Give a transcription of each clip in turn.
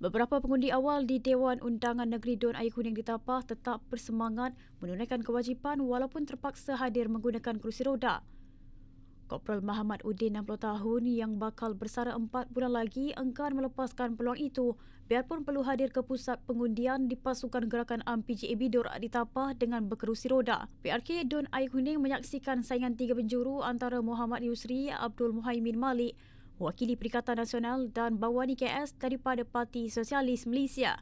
Beberapa pengundi awal di Dewan Undangan Negeri Dun Air Kuning di Tapah tetap bersemangat menunaikan kewajipan walaupun terpaksa hadir menggunakan kerusi roda. Kopral Muhammad Udin 60 tahun yang bakal bersara 4 bulan lagi enggan melepaskan peluang itu biarpun perlu hadir ke pusat pengundian di pasukan gerakan AMPJA Bidor di Tapah dengan berkerusi roda. PRK Dun Air Kuning menyaksikan saingan tiga penjuru antara Muhammad Yusri, Abdul Muhaimin Malik, mewakili Perikatan Nasional dan Bawani KS daripada Parti Sosialis Malaysia.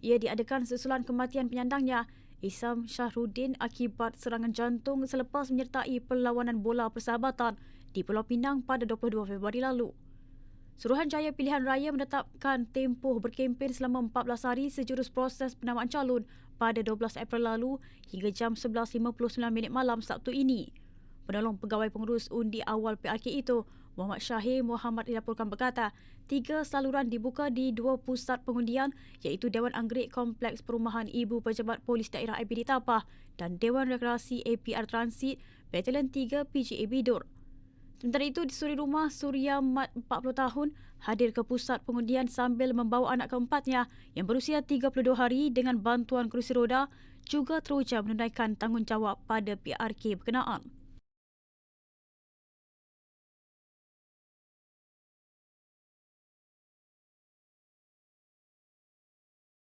Ia diadakan sesulan kematian penyandangnya, Isam Syahruddin akibat serangan jantung selepas menyertai perlawanan bola persahabatan di Pulau Pinang pada 22 Februari lalu. Suruhanjaya Pilihan Raya menetapkan tempoh berkempen selama 14 hari sejurus proses penamaan calon pada 12 April lalu hingga jam 11.59 minit malam Sabtu ini. Penolong Pegawai Pengurus Undi Awal PRK itu, Muhammad Syahir Muhammad dilaporkan berkata, tiga saluran dibuka di dua pusat pengundian iaitu Dewan Anggerik Kompleks Perumahan Ibu Pejabat Polis Daerah IPD Tapah dan Dewan Rekreasi APR Transit Batalion 3 PGA Bidur. Sementara itu, di suri rumah Surya Mat 40 tahun hadir ke pusat pengundian sambil membawa anak keempatnya yang berusia 32 hari dengan bantuan kerusi roda juga teruja menunaikan tanggungjawab pada PRK berkenaan.